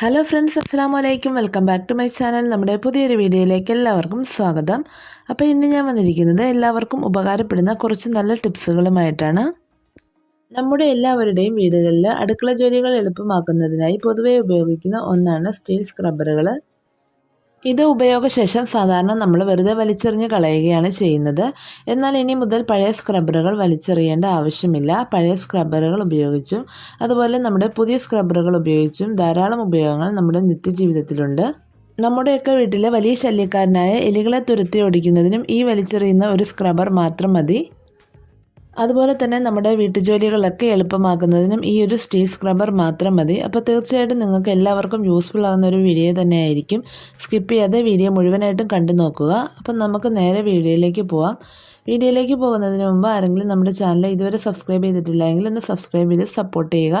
Hello friends അസ്സാം വലൈക്കും welcome back to my channel നമ്മുടെ പുതിയൊരു വീഡിയോയിലേക്ക് എല്ലാവർക്കും സ്വാഗതം. അപ്പോൾ ഇന്ന് ഞാൻ വന്നിരിക്കുന്നത് എല്ലാവർക്കും ഉപകാരപ്പെടുന്ന കുറച്ച് നല്ല ടിപ്സുകളുമായിട്ടാണ്. നമ്മുടെ എല്ലാവരുടെയും വീടുകളിൽ അടുക്കള ജോലികൾ എളുപ്പമാക്കുന്നതിനായി പൊതുവെ ഉപയോഗിക്കുന്ന ഒന്നാണ് സ്റ്റീൽ സ്ക്രബ്ബറുകൾ ഇത് ഉപയോഗശേഷം സാധാരണ നമ്മൾ വെറുതെ വലിച്ചെറിഞ്ഞ് കളയുകയാണ് ചെയ്യുന്നത്. എന്നാൽ ഇനി മുതൽ പഴയ സ്ക്രബ്ബറുകൾ വലിച്ചെറിയേണ്ട ആവശ്യമില്ല. പഴയ സ്ക്രബ്ബറുകൾ ഉപയോഗിച്ചും അതുപോലെ നമ്മുടെ പുതിയ സ്ക്രബ്ബറുകൾ ഉപയോഗിച്ചും ധാരാളം ഉപയോഗങ്ങൾ നമ്മുടെ നിത്യജീവിതത്തിലുണ്ട്. നമ്മുടെയൊക്കെ വീട്ടിലെ വലിയ ശല്യക്കാരനായ എലികളെ തുരത്തി ഓടിക്കുന്നതിനും ഈ വലിച്ചെറിയുന്ന ഒരു സ്ക്രബ്ബർ മാത്രം മതി. അതുപോലെ തന്നെ നമ്മുടെ വീട്ടുജോലികളൊക്കെ എളുപ്പമാക്കുന്നതിനും ഈ ഒരു സ്റ്റീൽ സ്ക്രബ്ബർ മാത്രം മതി. അപ്പോൾ തീർച്ചയായിട്ടും നിങ്ങൾക്ക് എല്ലാവർക്കും യൂസ്ഫുൾ ആകുന്ന ഒരു വീഡിയോ തന്നെയായിരിക്കും. സ്കിപ്പ് ചെയ്യാതെ വീഡിയോ മുഴുവനായിട്ടും കണ്ടു നോക്കുക. അപ്പം നമുക്ക് നേരെ വീഡിയോയിലേക്ക് പോവാം. വീഡിയോയിലേക്ക് പോകുന്നതിന് മുമ്പ് ആരെങ്കിലും നമ്മുടെ ചാനൽ ഇതുവരെ സബ്സ്ക്രൈബ് ചെയ്തിട്ടില്ല എങ്കിൽ ഒന്ന് സബ്സ്ക്രൈബ് ചെയ്ത് സപ്പോർട്ട് ചെയ്യുക.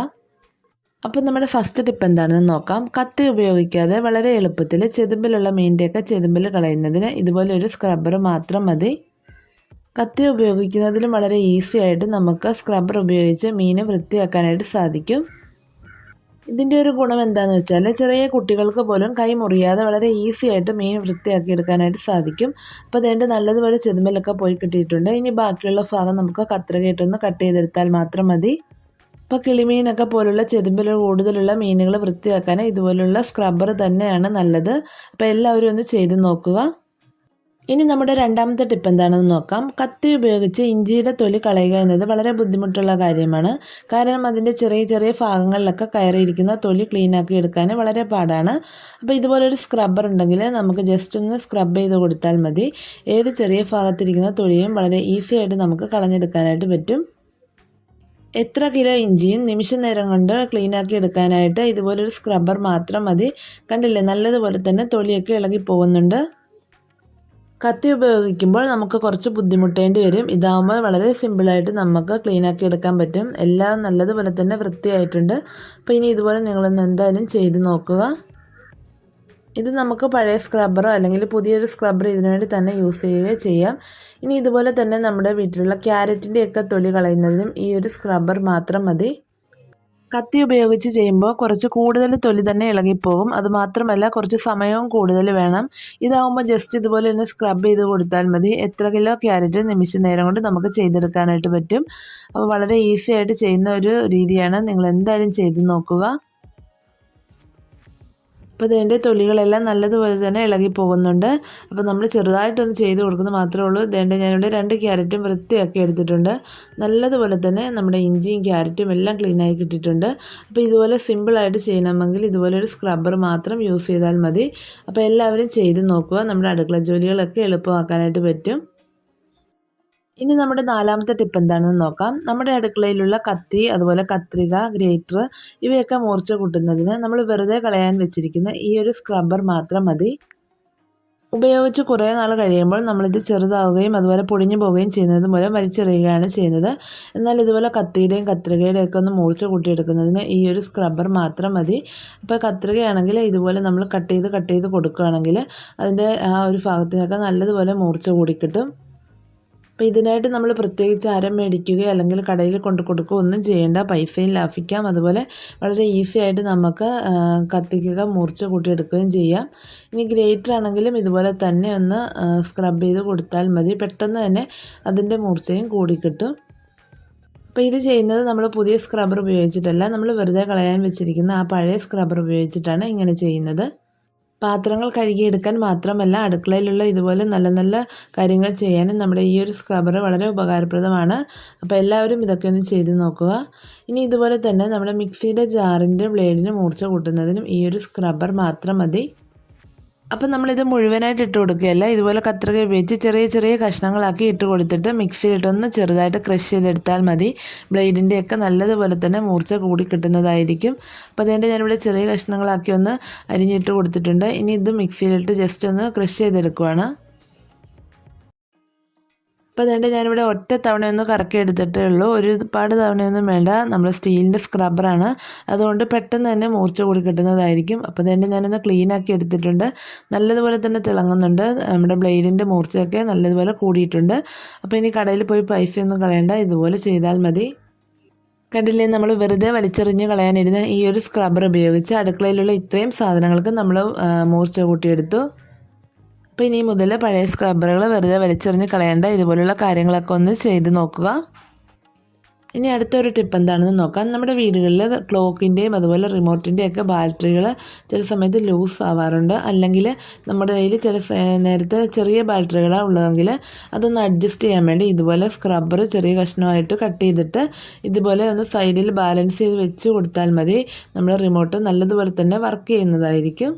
അപ്പം നമ്മുടെ ഫസ്റ്റ് ടിപ്പ് എന്താണെന്ന് നോക്കാം. കത്തി ഉപയോഗിക്കാതെ വളരെ എളുപ്പത്തിൽ ചെതുമ്പിലുള്ള മീനിന്റെയൊക്കെ ചെതുമ്പിൽ കളയുന്നതിന് ഇതുപോലെ ഒരു സ്ക്രബ്ബർ മാത്രം മതി. കത്തി ഉപയോഗിക്കുന്നതിലും വളരെ ഈസി ആയിട്ട് നമുക്ക് സ്ക്രബ്ബർ ഉപയോഗിച്ച് മീൻ വൃത്തിയാക്കാനായിട്ട് സാധിക്കും. ഇതിന്റെ ഒരു ഗുണം എന്താണെന്ന് വെച്ചാൽ ചെറിയ കുട്ടികൾക്ക് പോലും കൈ മുറിയാതെ വളരെ ഈസി ആയിട്ട് മീൻ വൃത്തിയാക്കി എടുക്കാനായിട്ട് സാധിക്കും അപ്പോൾ അതിന്റെ നല്ലതുപോലെ ചെതുമ്പലൊക്കെ പോയി കിട്ടിയിട്ടുണ്ട്. ഇനി ബാക്കിയുള്ള ഭാഗം നമുക്ക് കത്രികയിട്ടൊന്ന് കട്ട് ചെയ്തെടുത്താൽ മാത്രം മതി. ഇപ്പോൾ കിളിമീനൊക്കെ പോലുള്ള ചെതുമ്പൽ കൂടുതലുള്ള മീനുകൾ വൃത്തിയാക്കാൻ ഇതുപോലുള്ള സ്ക്രബ്ബർ തന്നെയാണ് നല്ലത്. അപ്പോൾ എല്ലാവരും ഒന്ന് ചെയ്ത് നോക്കുക. ഇനി നമ്മുടെ രണ്ടാമത്തെ ടിപ്പ് എന്താണെന്ന് നോക്കാം. കത്തി ഉപയോഗിച്ച് ഇഞ്ചിയുടെ തൊലി കളയുക എന്നത് വളരെ ബുദ്ധിമുട്ടുള്ള കാര്യമാണ്. കാരണം അതിന്റെ ചെറിയ ചെറിയ ഭാഗങ്ങളിലൊക്കെ കയറിയിരിക്കുന്ന തൊലി ക്ലീനാക്കി എടുക്കാൻ വളരെ പാടാണ്. അപ്പോൾ ഇതുപോലൊരു സ്ക്രബ്ബർ ഉണ്ടെങ്കിൽ നമുക്ക് ജസ്റ്റ് ഒന്ന് സ്ക്രബ് ചെയ്ത് കൊടുത്താൽ മതി. ഏത് ചെറിയ ഭാഗത്തിരിക്കുന്ന തൊലിയും വളരെ ഈസി ആയിട്ട് നമുക്ക് കളഞ്ഞെടുക്കാനായിട്ട് പറ്റും. എത്ര കിലോ ഇഞ്ചിയും നിമിഷ നേരം കൊണ്ട് ക്ലീനാക്കി എടുക്കാനായിട്ട് ഇതുപോലൊരു സ്ക്രബ്ബർ മാത്രം മതി. കണ്ടില്ലേ? നല്ലതുപോലെ തന്നെ തൊലിയൊക്കെ ഇളകി പോകുന്നുണ്ട്. കത്തി ഉപയോഗിക്കുമ്പോൾ നമുക്ക് കുറച്ച് ബുദ്ധിമുട്ടേണ്ടി വരും. ഇതാകുമ്പോൾ വളരെ സിമ്പിളായിട്ട് നമുക്ക് ക്ലീനാക്കി എടുക്കാൻ പറ്റും. എല്ലാം നല്ലതുപോലെ തന്നെ വൃത്തിയായിട്ടുണ്ട്. അപ്പോൾ ഇനി ഇതുപോലെ നിങ്ങളൊന്ന് എന്തായാലും ചെയ്ത് നോക്കുക. ഇത് നമുക്ക് പഴയ സ്ക്രബ്ബറോ അല്ലെങ്കിൽ പുതിയൊരു സ്ക്രബ്ബർ ഇതിനുവേണ്ടി തന്നെ യൂസ് ചെയ്യുകയോ ചെയ്യാം. ഇനി ഇതുപോലെ തന്നെ നമ്മുടെ വീട്ടിലുള്ള ക്യാരറ്റിന്റെയൊക്കെ തൊലി കളയുന്നതിനും ഈ ഒരു സ്ക്രബ്ബർ മാത്രം മതി. കത്തി ഉപയോഗിച്ച് ചെയ്യുമ്പോൾ കുറച്ച് കൂടുതൽ തൊലി തന്നെ ഇളകിപ്പോകും. അതുമാത്രമല്ല കുറച്ച് സമയവും കൂടുതൽ വേണം. ഇതാവുമ്പോൾ ജസ്റ്റ് ഇതുപോലെ ഒന്ന് സ്ക്രബ് ചെയ്ത് കൊടുത്താൽ മതി. എത്ര കിലോ ക്യാരറ്റ് നിമിഷ നേരം കൊണ്ട് നമുക്ക് ചെയ്തെടുക്കാനായിട്ട് പറ്റും. അപ്പോൾ വളരെ ഈസി ആയിട്ട് ചെയ്യുന്ന ഒരു രീതിയാണ്. നിങ്ങൾ എന്തായാലും ചെയ്ത് നോക്കുക. അപ്പോൾ ഇതിന്റെ തൊലികളെല്ലാം നല്ലതുപോലെ തന്നെ ഇളകി പോകുന്നുണ്ട് അപ്പോൾ നമ്മൾ ചെറുതായിട്ടൊന്ന് ചെയ്ത് കൊടുക്കുന്നത് മാത്രമേ ഉള്ളൂ. ഇതേണ്ട ഞാനിവിടെ രണ്ട് ക്യാരറ്റും വൃത്തിയാക്കി എടുത്തിട്ടുണ്ട്. നല്ലതുപോലെ തന്നെ നമ്മുടെ ഇഞ്ചിയും ക്യാരറ്റും എല്ലാം ക്ലീനായി കിട്ടിയിട്ടുണ്ട്. അപ്പോൾ ഇതുപോലെ സിമ്പിളായിട്ട് ചെയ്യണമെങ്കിൽ ഇതുപോലെ ഒരു സ്ക്രബ്ബർ മാത്രം യൂസ് ചെയ്താൽ മതി. അപ്പോൾ എല്ലാവരും ചെയ്ത് നോക്കുക. നമ്മുടെ അടുക്കള ജോലികളൊക്കെ എളുപ്പമാക്കാനായിട്ട് പറ്റും. ഇനി നമ്മുടെ നാലാമത്തെ ടിപ്പ് എന്താണെന്ന് നോക്കാം. നമ്മുടെ അടുക്കളയിലുള്ള കത്തി അതുപോലെ കത്രിക ഗ്രേറ്റർ ഇവയൊക്കെ മൂർച്ച കൂട്ടുന്നതിന് നമ്മൾ വെറുതെ കളയാൻ വെച്ചിരിക്കുന്ന ഈ ഒരു സ്ക്രബ്ബർ മാത്രം മതി. ഉപയോഗിച്ച് കുറേ നാൾ കഴിയുമ്പോൾ നമ്മളിത് ചെറുതാവുകയും അതുപോലെ പൊടിഞ്ഞു പോവുകയും ചെയ്യുന്നത് മൂലം വലിച്ചെറിയുകയാണ് ചെയ്യുന്നത്. എന്നാൽ ഇതുപോലെ കത്തിയുടെയും കത്രികയുടെയും ഒക്കെ ഒന്ന് മൂർച്ച കൂട്ടിയെടുക്കുന്നതിന് ഈ ഒരു സ്ക്രബ്ബർ മാത്രം മതി. ഇപ്പോൾ കത്രികയാണെങ്കിൽ ഇതുപോലെ നമ്മൾ കട്ട് ചെയ്ത് കട്ട് ചെയ്ത് കൊടുക്കുകയാണെങ്കിൽ അതിന്റെ ആ ഒരു ഭാഗത്തിനൊക്കെ നല്ലതുപോലെ മൂർച്ച കൂടിക്കിട്ടും അപ്പോൾ ഇതിനായിട്ട് നമ്മൾ പ്രത്യേകിച്ച് ആരം മേടിക്കുകയോ അല്ലെങ്കിൽ കടയിൽ കൊണ്ട് കൊടുക്കുകയോ ഒന്നും ചെയ്യേണ്ട. പൈസയും ലാഭിക്കാം. അതുപോലെ വളരെ ഈസി ആയിട്ട് നമുക്ക് കത്തിക്കുക മൂർച്ച കൂട്ടിയെടുക്കുകയും ചെയ്യാം. ഇനി ഗ്രേറ്റർ ആണെങ്കിലും ഇതുപോലെ തന്നെ ഒന്ന് സ്ക്രബ് ചെയ്ത് കൊടുത്താൽ മതി. പെട്ടെന്ന് തന്നെ അതിന്റെ മൂർച്ചയും കൂടിക്കിട്ടും അപ്പോൾ ഇത് ചെയ്യുന്നത് നമ്മൾ പുതിയ സ്ക്രബ്ബർ ഉപയോഗിച്ചിട്ടല്ല. നമ്മൾ വെറുതെ കളയാൻ വെച്ചിരിക്കുന്ന ആ പഴയ സ്ക്രബ്ബർ ഉപയോഗിച്ചിട്ടാണ് ഇങ്ങനെ ചെയ്യുന്നത്. പാത്രങ്ങൾ കഴുകിയെടുക്കാൻ മാത്രമല്ല അടുക്കളയിലുള്ള ഇതുപോലെ നല്ല നല്ല കാര്യങ്ങൾ ചെയ്യാനും നമ്മുടെ ഈ ഒരു സ്ക്രബർ വളരെ ഉപകാരപ്രദമാണ്. അപ്പോൾ എല്ലാവരും ഇതൊക്കെ ഒന്ന് ചെയ്ത് നോക്കുക. ഇനി ഇതുപോലെ തന്നെ നമ്മുടെ മിക്സിയുടെ ജാറിന്റെ ബ്ലേഡിന് മൂർച്ച കൂട്ടുന്നതിനും ഈ ഒരു സ്ക്രബർ മാത്രം മതി. അപ്പം നമ്മളിത് മുഴുവനായിട്ട് ഇട്ട് കൊടുക്കുകയല്ല. ഇതുപോലെ കത്രിക ഉപയോഗിച്ച് ചെറിയ ചെറിയ കഷ്ണങ്ങളാക്കി ഇട്ട് കൊടുത്തിട്ട് മിക്സിയിലിട്ടൊന്ന് ചെറുതായിട്ട് ക്രഷ് ചെയ്തെടുത്താൽ മതി. ബ്ലേഡിന്റെയൊക്കെ നല്ലതുപോലെ തന്നെ മൂർച്ച കൂടി കിട്ടുന്നതായിരിക്കും. അപ്പോൾ അതുകൊണ്ട് ഞാനിവിടെ ചെറിയ കഷ്ണങ്ങളാക്കി ഒന്ന് അരിഞ്ഞിട്ട് കൊടുത്തിട്ടുണ്ട്. ഇനി ഇത് മിക്സിയിലിട്ട് ജസ്റ്റ് ഒന്ന് ക്രഷ് ചെയ്തെടുക്കുവാണ്. അപ്പോൾ അതുകൊണ്ട് ഞാനിവിടെ ഒറ്റ തവണയൊന്നും കറക്കി എടുത്തിട്ടേ ഉള്ളൂ. ഒരുപാട് തവണയൊന്നും വേണ്ട. നമ്മൾ സ്റ്റീലിന്റെ സ്ക്രബ്ബറാണ്. അതുകൊണ്ട് പെട്ടെന്ന് തന്നെ മൂർച്ച കൂടി കിട്ടുന്നതായിരിക്കും. അപ്പോൾ അതുകൊണ്ട് ഞാനൊന്ന് ക്ലീൻ ആക്കി എടുത്തിട്ടുണ്ട്. നല്ലതുപോലെ തന്നെ തിളങ്ങുന്നുണ്ട്. നമ്മുടെ ബ്ലേഡിന്റെ മൂർച്ചയൊക്കെ നല്ലതുപോലെ കൂടിയിട്ടുണ്ട്. അപ്പോൾ ഇനി കടയിൽ പോയി പൈസയൊന്നും കളയണ്ട. ഇതുപോലെ ചെയ്താൽ മതി. കണ്ടില്ലേ നമ്മൾ വെറുതെ വലിച്ചെറിഞ്ഞ് കളയാനിരുന്ന ഈ ഒരു സ്ക്രബ്ബർ ഉപയോഗിച്ച് അടുക്കളയിലുള്ള ഇത്രയും സാധനങ്ങൾക്ക് നമ്മൾ മൂർച്ച കൂട്ടിയെടുത്തു. അപ്പോൾ ഇനി മുതൽ പഴയ സ്ക്രബ്ബറുകൾ വെറുതെ വലിച്ചെറിഞ്ഞ് കളയേണ്ട. ഇതുപോലുള്ള കാര്യങ്ങളൊക്കെ ഒന്ന് ചെയ്ത് നോക്കുക. ഇനി അടുത്തൊരു ടിപ്പ് എന്താണെന്ന് നോക്കാം. നമ്മുടെ വീടുകളിൽ ക്ലോക്കിന്റെയും അതുപോലെ റിമോട്ടിന്റെയും ഒക്കെ ബാറ്ററികൾ ചില സമയത്ത് ലൂസ് ആവാറുണ്ട്. അല്ലെങ്കിൽ നമ്മുടെ കയ്യിൽ ചില നേരത്തെ ചെറിയ ബാറ്ററികളാണ് ഉള്ളതെങ്കിൽ അതൊന്ന് അഡ്ജസ്റ്റ് ചെയ്യാൻ വേണ്ടി ഇതുപോലെ സ്ക്രബ്ബർ ചെറിയ കഷ്ണമായിട്ട് കട്ട് ചെയ്തിട്ട് ഇതുപോലെ ഒന്ന് സൈഡിൽ ബാലൻസ് ചെയ്ത് വെച്ച് കൊടുത്താൽ മതി. നമ്മുടെ റിമോട്ട് നല്ലതുപോലെ തന്നെ വർക്ക് ചെയ്യുന്നതായിരിക്കും.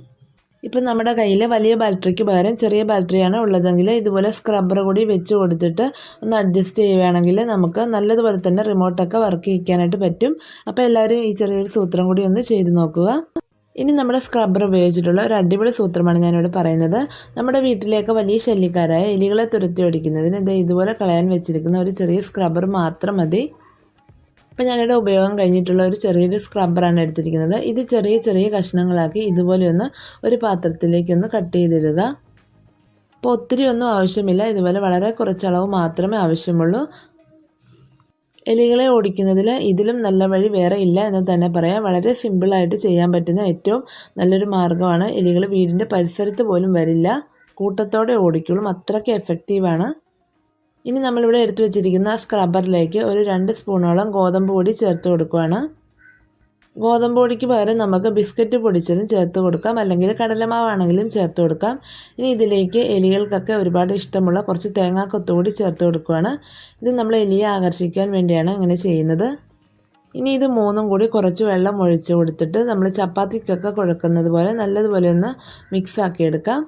ഇപ്പം നമ്മുടെ കയ്യിൽ വലിയ ബാറ്ററിക്ക് പകരം ചെറിയ ബാറ്ററിയാണ് ഉള്ളതെങ്കിൽ ഇതുപോലെ സ്ക്രബ്ബർ കൂടി വെച്ച് കൊടുത്തിട്ട് ഒന്ന് അഡ്ജസ്റ്റ് ചെയ്യുകയാണെങ്കിൽ നമുക്ക് നല്ലതുപോലെ തന്നെ റിമോട്ടൊക്കെ വർക്ക് ചെയ്യിക്കാനായിട്ട് പറ്റും. അപ്പോൾ എല്ലാവരും ഈ ചെറിയൊരു സൂത്രം കൂടി ഒന്ന് ചെയ്ത് നോക്കുക. ഇനി നമ്മുടെ സ്ക്രബ്ബർ ഉപയോഗിച്ചിട്ടുള്ള ഒരു അടിപൊളി സൂത്രമാണ് ഞാനിവിടെ പറയുന്നത്. നമ്മുടെ വീട്ടിലേക്ക് വലിയ ശല്യക്കാരായ എലികളെ തുരത്തി ഓടിക്കുന്നതിന് ഇത് ഇതുപോലെ കളയാൻ വെച്ചിരിക്കുന്ന ഒരു ചെറിയ സ്ക്രബ്ബർ മാത്രം മതി. അപ്പോൾ ഞാനിവിടെ ഉപയോഗം കഴിഞ്ഞിട്ടുള്ള ഒരു ചെറിയൊരു സ്ക്രബ്ബറാണ് എടുത്തിരിക്കുന്നത്. ഇത് ചെറിയ ചെറിയ കഷ്ണങ്ങളാക്കി ഇതുപോലെ ഒന്ന് ഒരു പാത്രത്തിലേക്കൊന്ന് കട്ട് ചെയ്തിടുക. അപ്പോൾ ഒത്തിരി ഒന്നും ആവശ്യമില്ല. ഇതുപോലെ വളരെ കുറച്ചളവ് മാത്രമേ ആവശ്യമുള്ളൂ. എലികളെ ഓടിക്കുന്നതിൽ ഇതിലും നല്ല വഴി വേറെ ഇല്ല എന്ന് തന്നെ പറയാം. വളരെ സിമ്പിളായിട്ട് ചെയ്യാൻ പറ്റുന്ന ഏറ്റവും നല്ലൊരു മാർഗമാണ് എലികൾ വീടിന്റെ പരിസരത്ത് പോലും വരില്ല. കൂട്ടത്തോടെ ഓടിക്കുള്ളൂ അത്രയ്ക്ക് എഫക്റ്റീവാണ് ഇനി നമ്മളിവിടെ എടുത്തു വെച്ചിരിക്കുന്ന സ്ക്രബ്ബറിലേക്ക് ഒരു രണ്ട് സ്പൂണോളം ഗോതമ്പ് പൊടി ചേർത്ത് കൊടുക്കുകയാണ് ഗോതമ്പ് പൊടിക്ക് പകരം നമുക്ക് ബിസ്ക്കറ്റ് പൊടിച്ചതും ചേർത്ത് കൊടുക്കാം. അല്ലെങ്കിൽ കടലമാവാണെങ്കിലും ചേർത്ത് കൊടുക്കാം. ഇനി ഇതിലേക്ക് എലികൾക്കൊക്കെ ഒരുപാട് ഇഷ്ടമുള്ള കുറച്ച് തേങ്ങാക്കൊത്തു കൂടി ചേർത്ത് കൊടുക്കുകയാണ് ഇത് നമ്മൾ എലിയെ ആകർഷിക്കാൻ വേണ്ടിയാണ് ഇങ്ങനെ ചെയ്യുന്നത്. ഇനി ഇത് മൂന്നും കൂടി കുറച്ച് വെള്ളം ഒഴിച്ച് കൊടുത്തിട്ട് നമ്മൾ ചപ്പാത്തിക്കൊക്കെ കുഴക്കുന്നത് പോലെ നല്ലതുപോലെ ഒന്ന് മിക്സ് ആക്കി എടുക്കാം.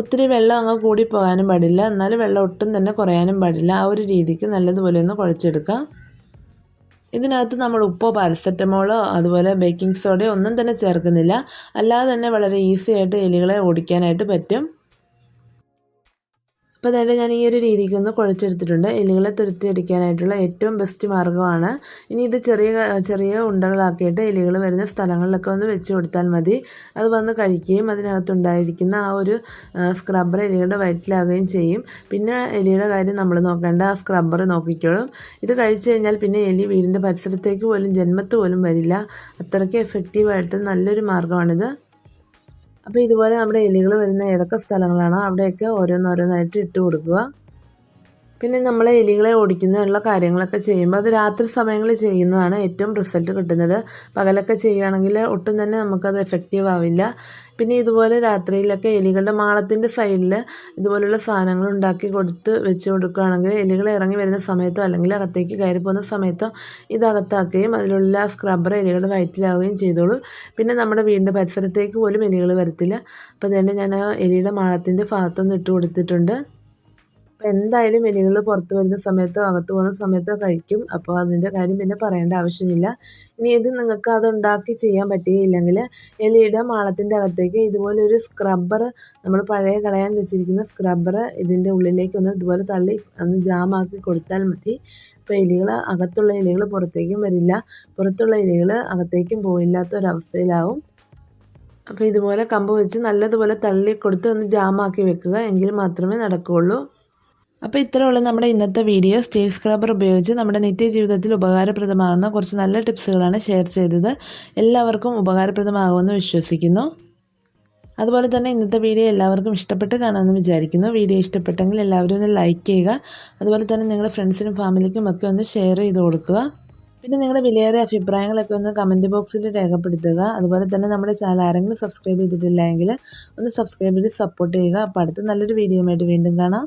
ഒത്തിരി വെള്ളം അങ്ങ് കൂടി പോകാനും പാടില്ല. എന്നാൽ വെള്ളം ഒട്ടും തന്നെ കുറയാനും പാടില്ല. ആ ഒരു രീതിക്ക് നല്ലതുപോലെ ഒന്ന് കുഴച്ചെടുക്കാം ഇതിനകത്ത് നമ്മൾ ഉപ്പോ പാരസെറ്റമോളോ അതുപോലെ ബേക്കിംഗ് സോഡയോ ഒന്നും തന്നെ ചേർക്കുന്നില്ല. അല്ലാതെ തന്നെ വളരെ ഈസി ആയിട്ട് എലികളെ ഓടിക്കാനായിട്ട് പറ്റും. അപ്പോൾ അതായത് ഞാൻ ഈ ഒരു രീതിക്ക് ഒന്ന് കുഴച്ചെടുത്തിട്ടുണ്ട്. എലികളെ തുരുത്തിയടിക്കാനായിട്ടുള്ള ഏറ്റവും ബെസ്റ്റ് മാർഗമാണ്. ഇനി ഇത് ചെറിയ ചെറിയ ഉണ്ടകളാക്കിയിട്ട് എലികൾ വരുന്ന സ്ഥലങ്ങളിലൊക്കെ ഒന്ന് വെച്ച് കൊടുത്താൽ മതി. അത് വന്ന് കഴിക്കുകയും അതിനകത്തുണ്ടായിരിക്കുന്ന ആ ഒരു സ്ക്രബ്ബർ എലികളുടെ വയറ്റിലാകുകയും ചെയ്യും. പിന്നെ എലിയുടെ കാര്യം നമ്മൾ നോക്കേണ്ട ആ സ്ക്രബ്ബർ നോക്കിക്കോളും. ഇത് കഴിച്ചു കഴിഞ്ഞാൽ പിന്നെ എലി വീടിന്റെ പരിസരത്തേക്ക് പോലും ജന്മത്ത് പോലും വരില്ല. അത്രയ്ക്ക് എഫക്റ്റീവായിട്ട് നല്ലൊരു മാർഗമാണിത്. അപ്പോൾ ഇതുപോലെ നമ്മുടെ എലികൾ വരുന്ന ഏതൊക്കെ സ്ഥലങ്ങളാണോ അവിടെയൊക്കെ ഓരോന്നോരോന്നായിട്ട് ഇട്ട് കൊടുക്കുക. പിന്നെ നമ്മൾ എലികളെ ഓടിക്കുന്നതിനുള്ള കാര്യങ്ങളൊക്കെ ചെയ്യുമ്പോൾ അത് രാത്രി സമയങ്ങളിൽ ചെയ്യുന്നതാണ് ഏറ്റവും റിസൾട്ട് കിട്ടുന്നത്. പകലൊക്കെ ചെയ്യുകയാണെങ്കിൽ ഒട്ടും തന്നെ നമുക്കത് എഫക്റ്റീവ് ആവില്ല. പിന്നെ ഇതുപോലെ രാത്രിയിലൊക്കെ എലികളുടെ മാളത്തിന്റെ സൈഡിൽ ഇതുപോലുള്ള സാധനങ്ങൾ ഉണ്ടാക്കി കൊടുത്ത് വെച്ച് കൊടുക്കുകയാണെങ്കിൽ എലികൾ ഇറങ്ങി വരുന്ന സമയത്തോ അല്ലെങ്കിൽ അകത്തേക്ക് കയറി പോകുന്ന സമയത്തോ ഇതകത്താക്കുകയും അതിലുള്ള സ്ക്രബ്ബർ എലികളുടെ വയറ്റിലാവുകയും ചെയ്തോളൂ. പിന്നെ നമ്മുടെ വീടിന്റെ പരിസരത്തേക്ക് പോലും എലികൾ വരത്തില്ല. അപ്പോൾ തന്നെ ഞാൻ എലിയുടെ മാളത്തിന്റെ ഭാഗത്തൊന്നും ഇട്ട് കൊടുത്തിട്ടുണ്ട്. അപ്പോൾ എന്തായാലും എലികൾ പുറത്തു വരുന്ന സമയത്തോ അകത്ത് പോകുന്ന സമയത്തോ കഴിക്കും. അപ്പോൾ അതിന്റെ കാര്യം പിന്നെ പറയേണ്ട ആവശ്യമില്ല. ഇനി ഇത് നിങ്ങൾക്ക് അത് ഉണ്ടാക്കി ചെയ്യാൻ പറ്റുകയില്ലെങ്കിൽ എലിയുടെ മാളത്തിന്റെ അകത്തേക്ക് ഇതുപോലെ ഒരു സ്ക്രബ്ബർ നമ്മൾ പഴയ കളയാൻ വെച്ചിരിക്കുന്ന സ്ക്രബ്ബർ ഇതിന്റെ ഉള്ളിലേക്ക് ഒന്ന് ഇതുപോലെ തള്ളി ഒന്ന് ജാമാക്കി കൊടുത്താൽ മതി. അപ്പോൾ എലികൾ അകത്തുള്ള എലികൾ പുറത്തേക്കും വരില്ല. പുറത്തുള്ള എലികൾ അകത്തേക്കും പോയില്ലാത്ത ഒരവസ്ഥയിലാവും. അപ്പോൾ ഇതുപോലെ കമ്പ് വെച്ച് നല്ലതുപോലെ തള്ളി കൊടുത്ത് ഒന്ന് ജാമാക്കി വെക്കുക. എങ്കിൽ മാത്രമേ നടക്കുകയുള്ളൂ. അപ്പോൾ ഇത്രയുള്ള നമ്മുടെ ഇന്നത്തെ വീഡിയോ സ്റ്റീൽ സ്ക്രബ്ബർ ഉപയോഗിച്ച് നമ്മുടെ നിത്യജീവിതത്തിൽ ഉപകാരപ്രദമാകുന്ന കുറച്ച് നല്ല ടിപ്സുകളാണ് ഷെയർ ചെയ്തത്. എല്ലാവർക്കും ഉപകാരപ്രദമാകുമെന്ന് വിശ്വസിക്കുന്നു. അതുപോലെ തന്നെ ഇന്നത്തെ വീഡിയോ എല്ലാവർക്കും ഇഷ്ടപ്പെട്ട് കാണുമെന്ന് വിചാരിക്കുന്നു. വീഡിയോ ഇഷ്ടപ്പെട്ടെങ്കിൽ എല്ലാവരും ഒന്ന് ലൈക്ക് ചെയ്യുക. അതുപോലെ തന്നെ നിങ്ങളുടെ ഫ്രണ്ട്സിനും ഫാമിലിക്കും ഒക്കെ ഒന്ന് ഷെയർ ചെയ്ത് കൊടുക്കുക. പിന്നെ നിങ്ങളുടെ വിലയേറിയ അഭിപ്രായങ്ങളൊക്കെ ഒന്ന് കമന്റ് ബോക്സിൽ രേഖപ്പെടുത്തുക. അതുപോലെ തന്നെ നമ്മുടെ ചാനൽ ആരെങ്കിലും സബ്സ്ക്രൈബ് ചെയ്തിട്ടില്ല ഒന്ന് സബ്സ്ക്രൈബ് ചെയ്ത് സപ്പോർട്ട് ചെയ്യുക. അപ്പോൾ അടുത്ത നല്ലൊരു വീഡിയോ വീണ്ടും കാണാം.